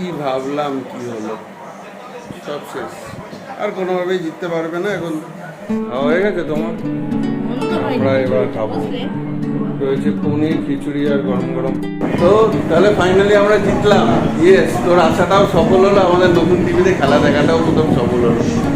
কি ভাবলাম, কি হলো? সব শেষ। আর কোনোভাবেই জিততে পারবে না এখন। হয়ে গেছে তোমার? আমরা এবার খাব। রয়েছে পনির, খিচুড়ি আর গরম গরম। তো তাহলে ফাইনালি আমরা জিতলাম। ইয়েস তোর আশাটাও সফল হলো। আমাদের নতুন টিভিতে খেলা দেখাটাও প্রথম সফল হলো।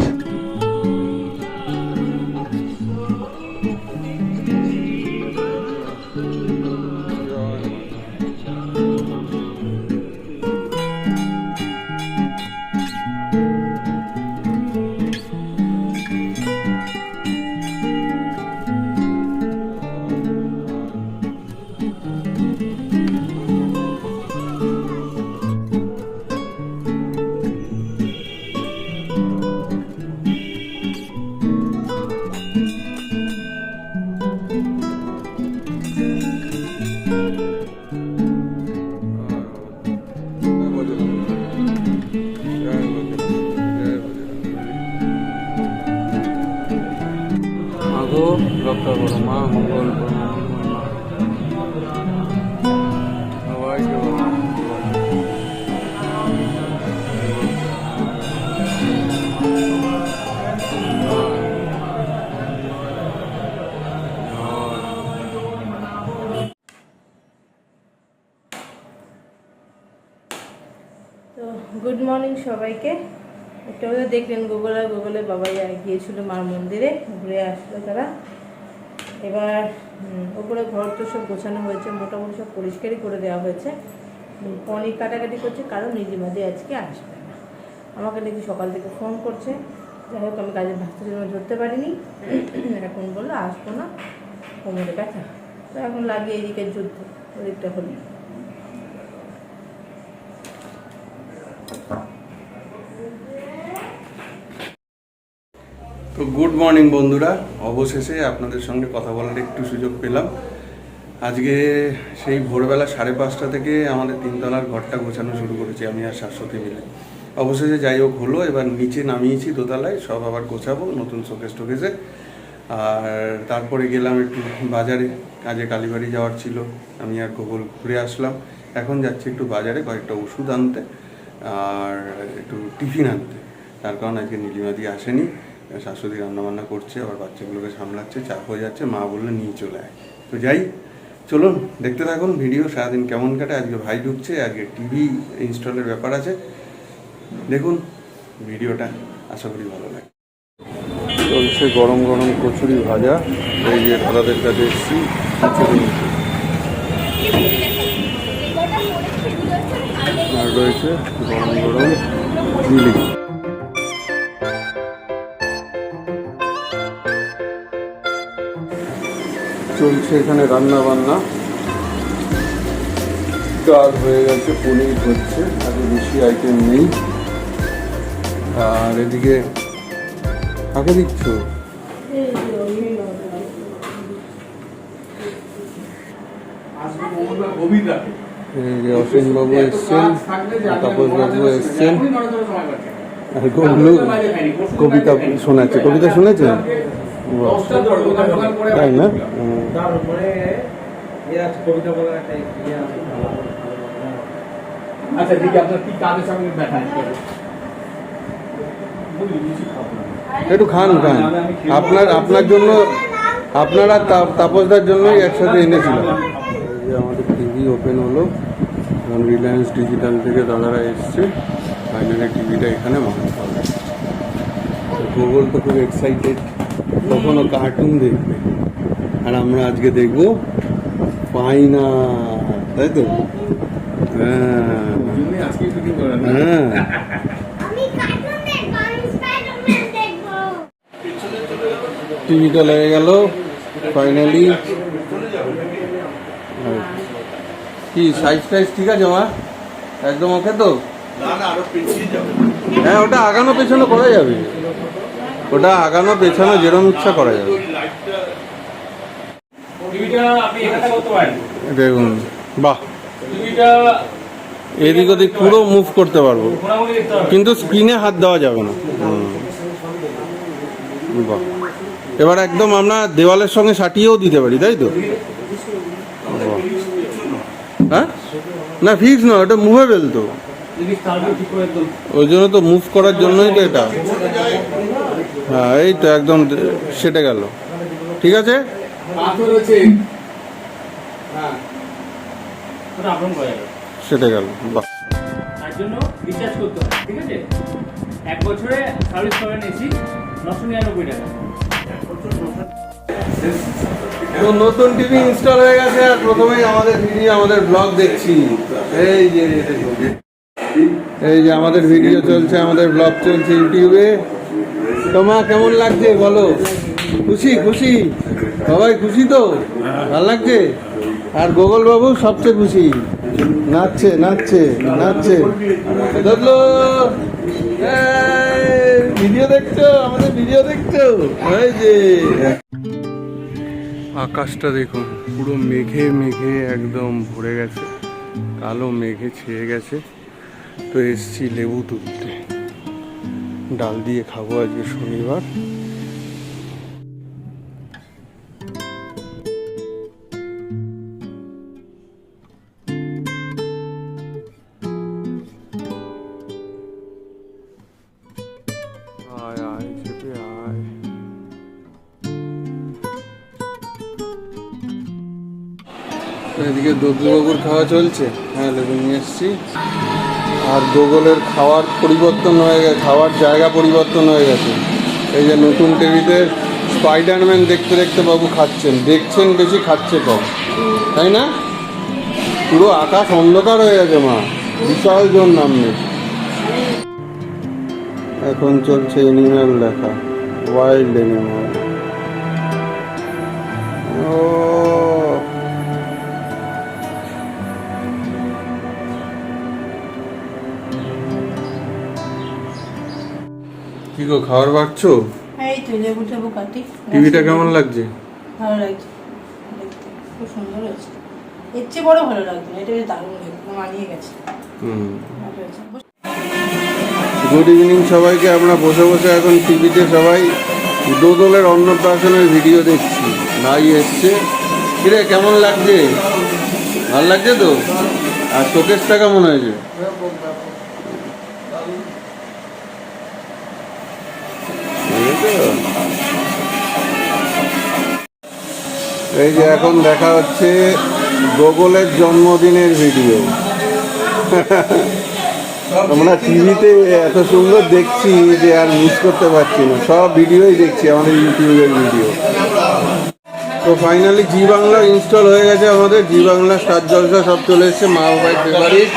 মর্নিং সবাইকে। একটু আগে দেখলেন গুগল আর গুগলে বাবা গিয়েছিল মার মন্দিরে, ঘুরে আসলো তারা। এবার ওপরে ঘর তো সব গোছানো হয়েছে, মোটামুটি সব পরিষ্কারই করে দেওয়া হয়েছে। পনির কাটাকাটি করছে, কারণ নিজেমাদি আজকে আসবে না। আমাকে নাকি সকাল থেকে ফোন করছে। যাই হোক, আমি কাজের ব্যস্ততার জন্য ধরতে পারিনি। এখন বলল, আসব না কোমরে ব্যথা। তো এখন লাগিয়ে এদিকে যুদ্ধ, ওদিকটা হলো। তো গুড মর্নিং বন্ধুরা। অবশেষে আপনাদের সঙ্গে কথা বলার একটু সুযোগ পেলাম। আজকে সেই ভোরবেলা সাড়ে পাঁচটা থেকে আমাদের তিনতলার ঘরটা গোছানো শুরু করেছি আমি আর শাশ্বতী মিলে। অবশেষে যাই হোক হলো, এবার নিচে নামিয়েছি দোতলায়, সব আবার গোছাবো, নতুন শোকেস টোকেসে। আর তারপরে গেলাম একটু বাজারে, কাজে কালীবাড়ি যাওয়ার ছিল, আমি আর গোগল ঘুরে আসলাম। এখন যাচ্ছি একটু বাজারে কয়েকটা ওষুধ আনতে আর একটু টিফিন আনতে। তার কারণ আজকে নীলিমাদি আসেনি। শাশুড়ি রান্নাবান্না করছে, আবার বাচ্চাগুলোকে সামলাচ্ছে চাপ হয়ে যাচ্ছে, মা বললে নিয়ে চলে আয়। তো যাই, চলুন, দেখতে থাকুন, ভিডিও সারাদিন কেমন কাটে, আজকে ভাই ঢুকছে, আজকে টিভি ইনস্টলের ব্যাপার আছে। দেখুন, ভিডিওটা, আশা করি ভালো লাগে। চলছে গরম গরম কচুরি ভাজা, এই যে দাদাদের কাছে এসেছি। আর রয়েছে গরম গরম চলছে এখানে রান্না বান্না। ডাল হয়ে গেছে, পনির হচ্ছে, আগে বেশি আইটেম নেই। আর এদিকে কাকে দিচ্ছ? এসছেন আর কবিতা শোনাচ্ছে, কবিতা শুনেছেন? তাই না? আচ্ছা দিদি আপনার কি কাজের সঙ্গে দেখা একটু খান খান। আপনার আপনার জন্য আপনারা তাপসদার জন্যই একসাথে এনেছিলাম যে আমাদের টিভি ওপেন হলো এখন রিলায়েন্স ডিজিটাল থেকে দাদারা এসছে। ফাইনালি টিভিটা এখানে মানাতে হবে। গুগল তো খুব এক্সাইটেড তখনও কার্টুন দেখবে। আর আমরা আজকে দেখব পাইনা তাই তো? হ্যাঁ। টিভিটা লেগে গেল ফাইনালি কি সাইজ টাইজ ঠিক আছে মা? একদম ওকে তো? হ্যাঁ ওটা আগানো পেছনে করা যাবে। ওটা আগানো পেছনে যেরকম ইচ্ছা করা যাবে। দেখুন বাহ। এদিক ওদিক পুরো মুভ করতে পারব। কিন্তু স্ক্রিনে হাত দেওয়া যাবে না। হুম। বাহ। এবার একদম আমরা দেওয়ালের সঙ্গে সাটিয়েও দিতে পারি তাই তো। হ্যাঁ? না ফিক্স নয় ওটা মুভেবেল তো। ওই জন্য তো মুভ করার জন্যই তো এটা। হ্যাঁ এই তো একদম সেটে গেল। ঠিক আছে? হ্যাঁ। সেটে গেল বাহ। তার জন্য রিচার্জ করতে হবে ঠিক আছে? এক বছরে সার্ভিস করেন এসি নশো নিরানব্বই টাকা। তো নতুন টিভি ইনস্টল হয়ে গেছে আর প্রথমেই আমাদের ভিডিও আমাদের ব্লগ দেখছি। এই যে এই যে আমাদের ভিডিও চলছে আমাদের ব্লগ চলছে ইউটিউবে তোমার কেমন লাগছে বলো? খুশি খুশি। সবাই খুশি তো? ভালো লাগছে? আর গোগল বাবু সবচেয়ে খুশি। নাচছে নাচছে নাচছে। দেখল ভিডিও দেখছ? আমাদের ভিডিও দেখছ? এই যে। আকাশটা দেখুন, পুরো মেঘে মেঘে একদম ভরে গেছে। কালো মেঘে ছেয়ে গেছে। তো এসছি লেবু তুলতে। ডাল দিয়ে খাব আজকে শনিবার। এদিকে দদ্দুবাবুর খাওয়া চলছে। হ্যাঁ লেবু নিয়ে এসছি। আর গোগলের খাওয়ার পরিবর্তন হয়ে গেছে, খাওয়ার জায়গা পরিবর্তন হয়ে গেছে। এই যে নতুন টিভিতে স্পাইডারম্যান দেখতে দেখতে বাবু খাচ্ছেন, দেখছেন বেশি, খাচ্ছে কম। তাই না? পুরো আকাশ অন্ধকার হয়ে গেছে মা, বিশাল জন নামনে এখন চলছে এনিম্যাল দেখা ওয়াইল্ড এনিম্যাল ও গো খাবার পাচ্ছো এই তো লেবু টেবু কাটি টিভিটা কেমন লাগছে? ভালো লাগছে খুব সুন্দর হয়েছে। এর চেয়ে বড় ভালো লাগছে এটা বেশ দারুণ লেবু মানিয়ে গেছে। হুম। গুড ইভিনিং সবাইকে আমরা বসে বসে এখন টিভিতে সবাই দোদলের অন্নপ্রাশনের ভিডিও দেখছি। ভাই এসছে। কিরে কেমন লাগছে? ভালো লাগছে তো? আর শোকেসটা কেমন হয়েছে? এই যে এখন দেখা হচ্ছে গোগলের জন্মদিনের ভিডিও। আমরা টিভিতে এত সুন্দর দেখছি যে আর মিস করতে পারছি না। সব ভিডিওই দেখছি, আমাদের ইউটিউবের ভিডিও। তো ফাইনালি জি বাংলা ইনস্টল হয়ে গেছে আমাদের। জি বাংলা স্টার জলসা সব চলে এসছে, মা বাবাই ফেভারিট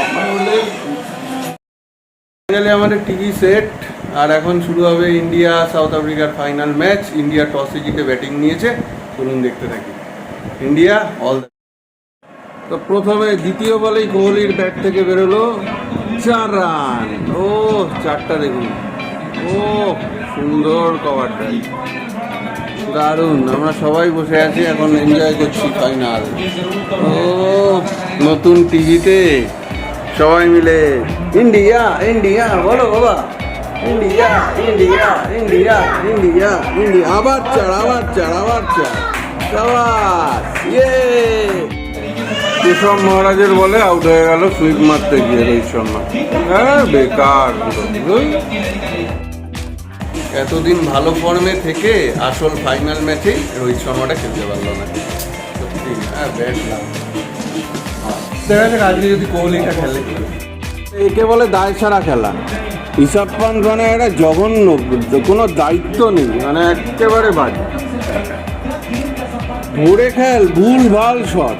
ফাইনালি আমাদের টিভি সেট আর এখন শুরু হবে ইন্ডিয়া, সাউথ আফ্রিকার ফাইনাল ম্যাচ ইন্ডিয়া টসে জিতে ব্যাটিং নিয়েছে। চলুন দেখতে থাকি। ইন্ডিয়া অল তো প্রথমে দ্বিতীয় বলেই কোহলির ব্যাট থেকে বেরোলো চার রান। ও, চারটা দেখুন। ও, সুন্দর কভার দারুণ। আমরা সবাই বসে আছি, এখন এনজয় করছি ফাইনাল ও, নতুন টিভিতে সবাই মিলে, ইন্ডিয়া ইন্ডিয়া, বলো বাবা। India India India India India. আবার চার আবার চার আবার চার। কেশব মহারাজের বলে আউট হয়ে গেল সুইপ মারতে গিয়ে রোহিত শর্মা। হ্যাঁ বেকার। এতদিন ভালো ফর্মে থেকে আসল ফাইনাল ম্যাচে রোহিত শর্মাটা খেলতে পারল না। হ্যাঁ ব্যাট দেখা যাক আজকে যদি কোহলিটা খেলে। একে বলে দায় ছাড়া খেলা। হিসাব পান মানে একটা জঘন্য কোনো দায়িত্ব নেই মানে একেবারে বাজে। ধরে খেল ভুল ভালো শট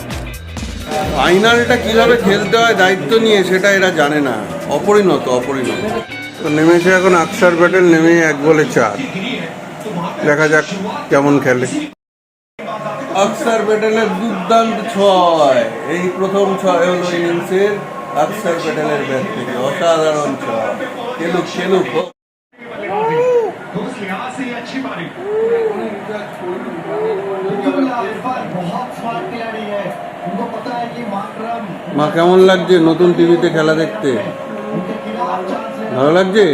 ফাইনালটা কীভাবে খেলতে হয় দায়িত্ব নিয়ে সেটা এরা জানে না। অপরিণত অপরিণত। তো নেমেছে এখন আকসার প্যাটেল নেমে এক বলে চার। দেখা যাক কেমন খেলে। আকসার প্যাটেলের দুর্দান্ত ছয়। এই প্রথম ছয় হলো ইনিংসের আকসার প্যাটেলের ব্যাট থেকে। অসাধারণ ছয়। খেলুক খেলুক। মা, কেমন লাগছে নতুন টিভিতে খেলা দেখতে? ভালো লাগছে?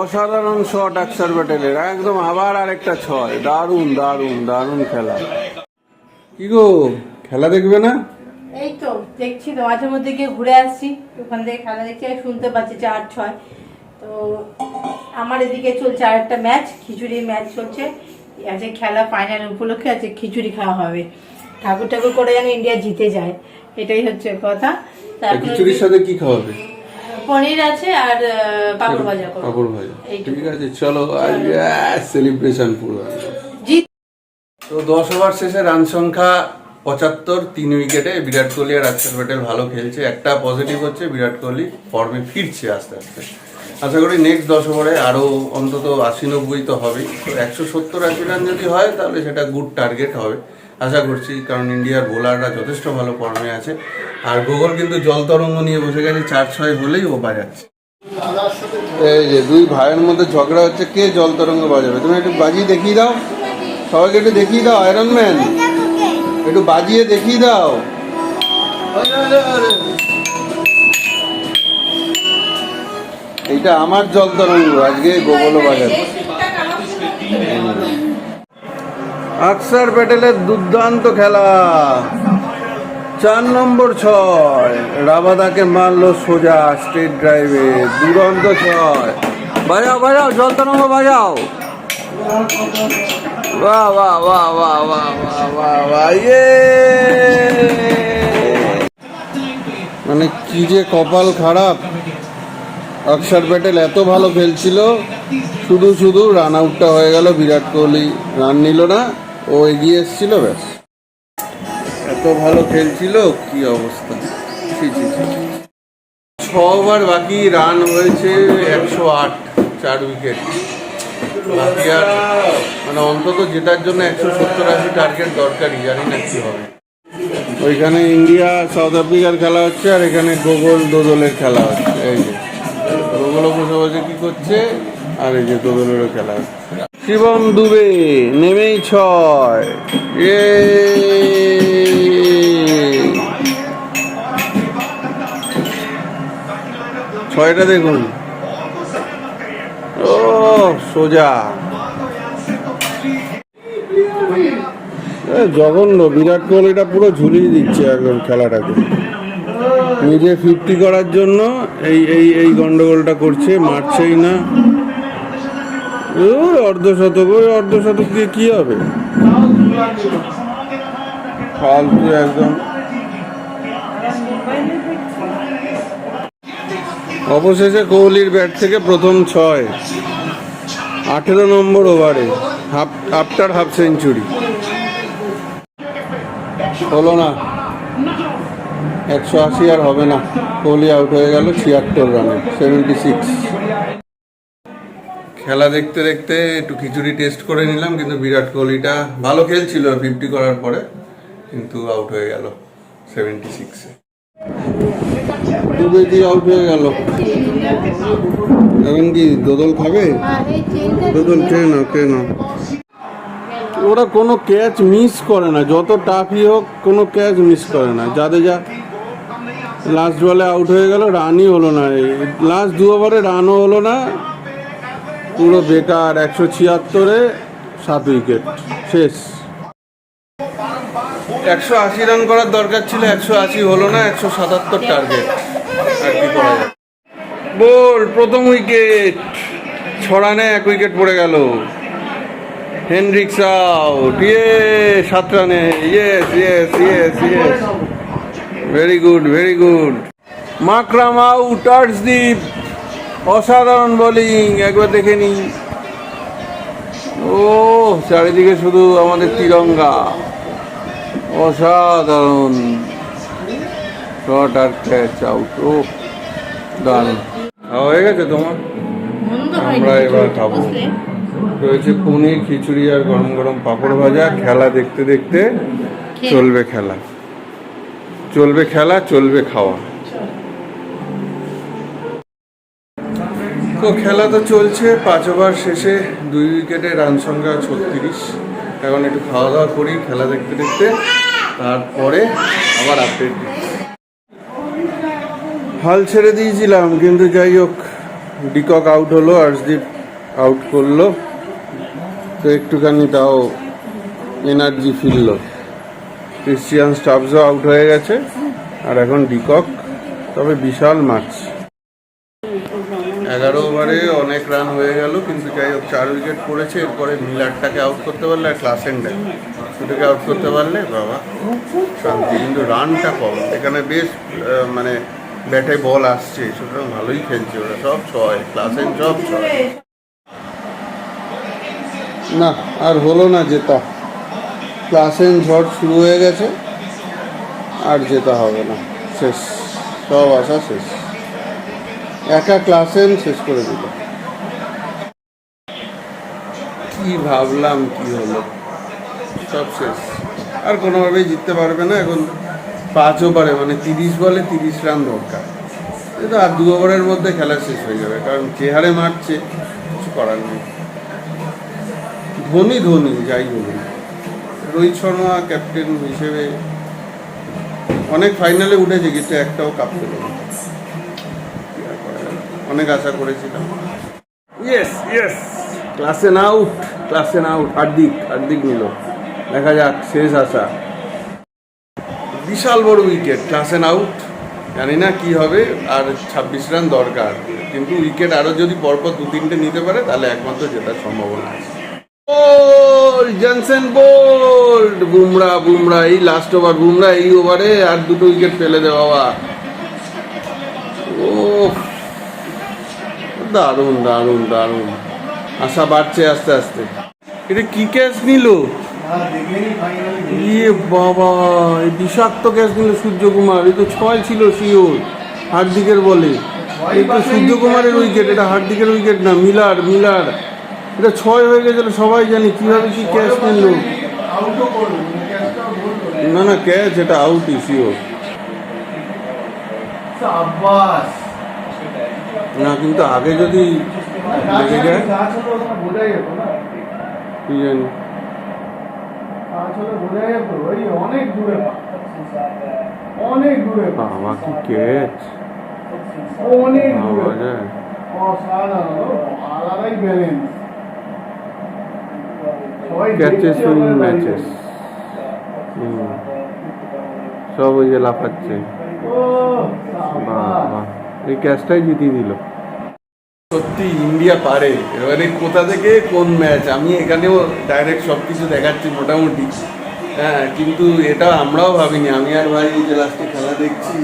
অসাধারণ শট আকসার ব্যাটেলের একদম আবার আরেকটা ছয়। দারুণ দারুণ দারুণ খেলা। কি গো, খেলা দেখবে না? এই তো, দেখছি তো, মাঝে মধ্যে গিয়ে ঘুরে আসছি। ওখান থেকে খেলা দেখছি আর শুনতে পাচ্ছি চার ছয়। তো আমার এদিকে চলছে আর একটা ম্যাচ, খিচুড়ি ম্যাচ চলছে। আজকে খেলা ফাইনাল উপলক্ষে আজকে খিচুড়ি খাওয়া হবে। ঠাকুর ঠাকুর করে যেন ইন্ডিয়া জিতে যায় এটাই হচ্ছে কথা। খিচুড়ির সাথে কি খাওয়াবে? পনির আছে আর পাঁপড় ভাজা পাপড় ভাজা। ঠিক আছে চলো সেলিব্রেশন পুরো। তো দশ ওভার শেষে রান সংখ্যা পঁচাত্তর তিন উইকেটে বিরাট কোহলি আর অক্ষর প্যাটেল ভালো খেলছে। একটা পজিটিভ হচ্ছে বিরাট কোহলি ফর্মে ফিরছে আস্তে আস্তে। আশা করি নেক্সট দশ ওভারে আরও অন্তত আশি নব্বই তো হবেই। তো একশো সত্তর আশি রান যদি হয় তাহলে সেটা গুড টার্গেট হবে। আশা করছি, কারণ ইন্ডিয়ার বোলাররা যথেষ্ট ভালো ফর্মে আছে। আর গোগল কিন্তু জল তরঙ্গ নিয়ে বসে গেছে, চার ছয় হলেই ও বাজাচ্ছে। এই যে দুই ভাইয়ের মধ্যে ঝগড়া হচ্ছে, কে জল তরঙ্গ বাজাবে? তুমি একটু বাজিয়ে দেখিয়ে দাও। সবাইকে একটু দেখিয়ে দাও আয়রন ম্যান একটু বাজিয়ে দেখিয়ে দাও। এইটা আমার জল তরঙ্গ, আজকে গোগলও বাজাবে। আকসার প্যাটেলের দুর্দান্ত খেলা। চার নম্বর ছয়, রাবাদাকে মারলো সোজা স্ট্রেট ড্রাইভে, দুরন্ত ছয়। বাজাও বাজাও তরঙ্গ বাজাও। বাহ বাহ বাহ বাহ বাহ বাহ ইয়ে। মানে কি যে কপাল খারাপ। অক্ষর প্যাটেল এত ভালো খেলছিল। শুধু শুধু রান আউটটা হয়ে গেল, বিরাট কোহলি রান নিল না। ও এগিয়ে এসেছিল, ব্যাস। এত ভালো খেলছিল, কি অবস্থা। ছি ওভার বাকি রান হয়েছে একশো আট, চার উইকেট। বাকি আর মানে অন্তত জেতার জন্য একশো সত্তর আশি টার্গেট দরকারই, জানি না কি হবে। ওইখানে ইন্ডিয়া, সাউথ আফ্রিকার খেলা হচ্ছে, আর এখানে গোগল, দোদলের খেলা হচ্ছে। এই যে গোগলও বসে বসে কি করছে? আর যে দোদলেরও খেলা। শিবম দুবে, নেমেই ছয়। এ ছয়টা দেখুন। ও, সোজা। জঘন্য, বিরাট কোহলিটা পুরো ঝুলিয়ে দিচ্ছে একদম খেলাটাকে। নিজে ফিফটি করার জন্য এই এই এই গন্ডগোলটা করছে, মারছেই না। অর্ধশতক ওই অর্ধশতক দিয়ে কি হবে? ফালতু একদম। অবশেষে কোহলির ব্যাট থেকে প্রথম ছয়। আঠেরো নম্বর ওভারে, হাফ আফটার হাফ সেঞ্চুরি। হলো না। একশো আশি আর হবে না। কোহলি আউট হয়ে গেল ছিয়াত্তর রানে সেভেন্টি সিক্স খেলা দেখতে দেখতে একটু খিচুড়ি টেস্ট করে নিলাম কিন্তু বিরাট কোহলিটা ভালো খেলছিল ফিফটি করার পরে কিন্তু আউট হয়ে গেল সেভেন্টি সিক্সে দুবে দিয়ে আউট হয়ে গেল। এখন কি দোদল খাবে? দোদল খেয়ে নাও খেয়ে নাও। ওরা কোনো ক্যাচ মিস করে না যত টাফই হোক কোনো ক্যাচ মিস করে না। যাদের যা লাস্ট বলে আউট হয়ে গেল রানই হলো না। লাস্ট দু ওভারে রানও হলো না পুরো বেকার একশো ছিয়াত্তরে, সাত উইকেট। শেষ। একশো আশি রান করার দরকার ছিল, একশো আশি হলো না, একশো সাতাত্তর টার্গেট বল, প্রথম উইকেট। ছ রানে এক উইকেট পড়ে গেল। হেনরিক্স আউট ইয়ে সাত রানে। Yes yes yes yes very good very good Markram out Arshdeep অসাধারণ বোলিং একবার দেখে নি ও চারিদিকে শুধু আমাদের তিরঙ্গা। অসাধারণ। শট আর ক্যাচ আউট ও দারুণ। খাওয়া হয়ে গেছে তোমার? আমরা এবার খাব। রয়েছে পনির খিচুড়ি আর গরম গরম পাঁপড় ভাজা। খেলা দেখতে দেখতে চলবে খেলা। চলবে খেলা চলবে খাওয়া। তো খেলা তো চলছে, পাঁচ ওভার শেষে দুই উইকেটে রান সংখ্যা ছত্রিশ। এখন একটু খাওয়া দাওয়া করি, খেলা দেখতে দেখতে। তারপরে আবার আপডেট হাল ছেড়ে দিয়েছিলাম, কিন্তু যাই হোক, ডিকক আউট হলো, আর্শদীপ আউট করল। তো একটুখানি তাও এনার্জি ফিরল। ক্রিশ্চিয়ান স্টাফসও আউট হয়ে গেছে, আর এখন ডিকক, তবে বিশাল মাছ এগারো ওভারে অনেক রান হয়ে গেল, কিন্তু যাই হোক, চার উইকেট পড়েছে, এরপরে মিলারটাকে আউট করতে পারলে আর ক্লাস এন্ডে দুটোকে আউট করতে পারলে, বাবা, শান্তি। কিন্তু রানটা কম। এখানে বেশ মানে ব্যাটে বল আসছে, সুতরাং ভালোই খেলছে ওরা। সব ছয় ক্লাস এন্ড সব ছয়। না, আর হলো না জেতা। ক্লাস এন্ড ঝড় শুরু হয়ে গেছে, আর জেতা হবে না। শেষ। সব আশা শেষ। একা ক্লাসে আমি শেষ করে দিল। কি ভাবলাম, কি হলো? সব শেষ। আর কোনোভাবেই জিততে পারবে না। এখন পাঁচ ওভারে মানে তিরিশ বলে তিরিশ রান দরকার। এটা আর দু ওভারের মধ্যে খেলা শেষ হয়ে যাবে। কারণ যে হারে মারছে, কিছু করার নেই। ধোনি ধোনি, যাই বলুন। রোহিত শর্মা ক্যাপ্টেন হিসেবে অনেক ফাইনালে উঠেছে, কিন্তু একটাও কাপ পেল না? অনেক আশা করেছিলাম। ইয়েস ইয়েস ক্লাসে না আউট ক্লাসে না আউট হার্দিক হার্দিক নিল। দেখা যাক শেষ আশা। বিশাল বড় উইকেট ক্লাসে আউট জানি না কি হবে আর ছাব্বিশ রান দরকার। কিন্তু উইকেট আরও যদি পরপর দু তিনটে নিতে পারে তাহলে একমাত্র জেতার সম্ভাবনা আছে। Bowled Jansen bowled Bumrah Bumrah এই লাস্ট ওভার বুমরা এই ওভারে আর দুটো উইকেট ফেলে দেওয়া ও দারুণ দারুণ দারুণ। আশা বাড়ছে আস্তে আস্তে। এটা কি ক্যাচ নিল? ইয়ে বাবা, এই বিষাক্ত ক্যাচ নিল সূর্যকুমার। এই তো ছয় ছিল শিওর, হার্দিকের বলে। এই তো সূর্যকুমারের উইকেট এটা হার্দিকের উইকেট না, মিলার মিলার। এটা ছয় হয়ে গেছিল, সবাই জানি কীভাবে কি ক্যাচ নিল। না না, ক্যাচ, এটা আউটই শিওর আব্বাস না কিন্তু আগে যদি লেগে যায় কি জানি। অনেক দূরে অনেক দূরে বাবা কি ক্যাচ অনেক দূরে আলাদাই ব্যালেন্স ক্যাচেস। ম্যাচেস সব ওই যে লাফাচ্ছে। বাবা এই ক্যাচটাই জিতিয়ে দিল। সত্যি ইন্ডিয়া পারে। এবারে কোথা থেকে কোন ম্যাচ? আমি এখানেও ডাইরেক্ট সব কিছু দেখাচ্ছি মোটামুটি। হ্যাঁ কিন্তু এটা আমরাও ভাবিনি। আমি আর ভাই যে লাস্টে খেলা দেখছি,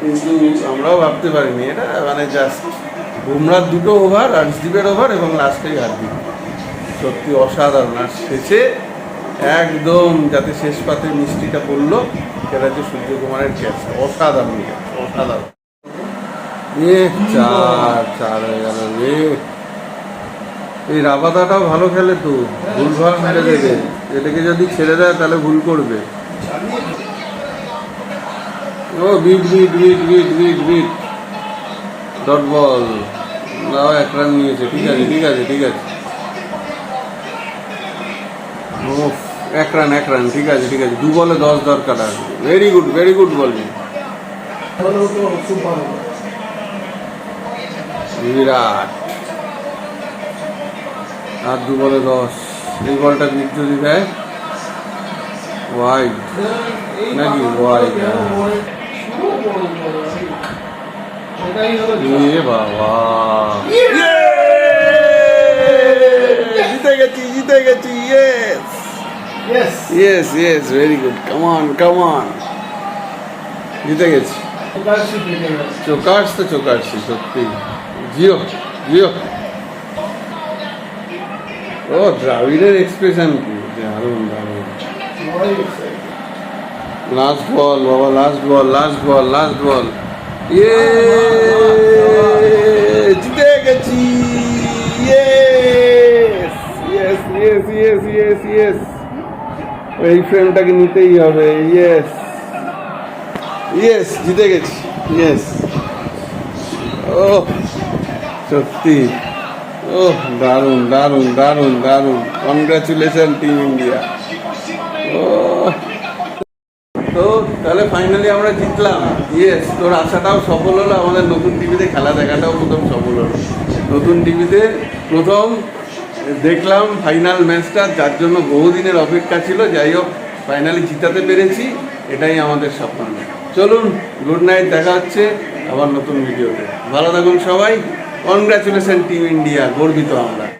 কিন্তু আমরাও ভাবতে পারিনি। এটা মানে জাস্ট বুমরার দুটো ওভার রাজদীপের ওভার এবং লাস্টেই হার্দিক। সত্যি অসাধারণ। আর শেষে একদম যাতে শেষ পাতে মিষ্টিটা পড়ল, সেটা হচ্ছে সূর্যকুমারের ক্যাচ অসাধারণ ক্যাচ অসাধারণ। এ চার চার হয়ে গেল রে এই রাবাদাটাও ভালো খেলে তো ভুল ভালো মেরে দেবে। এটাকে যদি ছেড়ে দেয়, তাহলে ভুল করবে। ও, beat beat beat beat beat beat. Dot ball নাও, এক রান নিয়েছে। ঠিক আছে ঠিক আছে ঠিক আছে। ও এক রান এক রান ঠিক আছে ঠিক আছে। দু বলে দশ দরকার আর very good very good bowling Virat. আর দু বলে দশ। এই বলটা বিট যদি দেয় ওয়াইড নাকি ওয়াইড এটাই বাবা। জিতে গেছি জিতে গেছি yes yes yes yes very good come on come on জিতে গেছি। সুপারশিপ জিতে গেছে। চোকার্স তো চোকার্সি সত্যি। জিও জিও ও দ্রাবিড়ের এক্সপ্রেশন কি দারুণ দারুণ লাস্ট বল বাবা last ball last ball last ball ইয়ে জিতে গেছি yes yes yes yes yes yes এই ফ্রেমটাকে নিতেই হবে ইয়েস ইয়েস জিতে গেছি ইয়েস ও সত্যি। ও দারুণ দারুণ দারুণ দারুণ। কনগ্রাচুলেশন টিম ইন্ডিয়া ও তো, তাহলে ফাইনালি আমরা জিতলাম। ইয়েস তোর আশাটাও সফল হলো। আমাদের নতুন টিভিতে খেলা দেখাটাও প্রথম সফল হলো। নতুন টিভিতে প্রথম দেখলাম ফাইনাল ম্যাচটা যার জন্য বহুদিনের অপেক্ষা ছিল। যাই হোক ফাইনালি জিতাতে পেরেছি। এটাই আমাদের স্বপ্ন। চলুন গুড নাইট দেখা হচ্ছে আবার নতুন ভিডিওতে ভালো থাকুন সবাই। কনগ্রাচুলেশন টিম ইন্ডিয়া গর্বিত আমরা।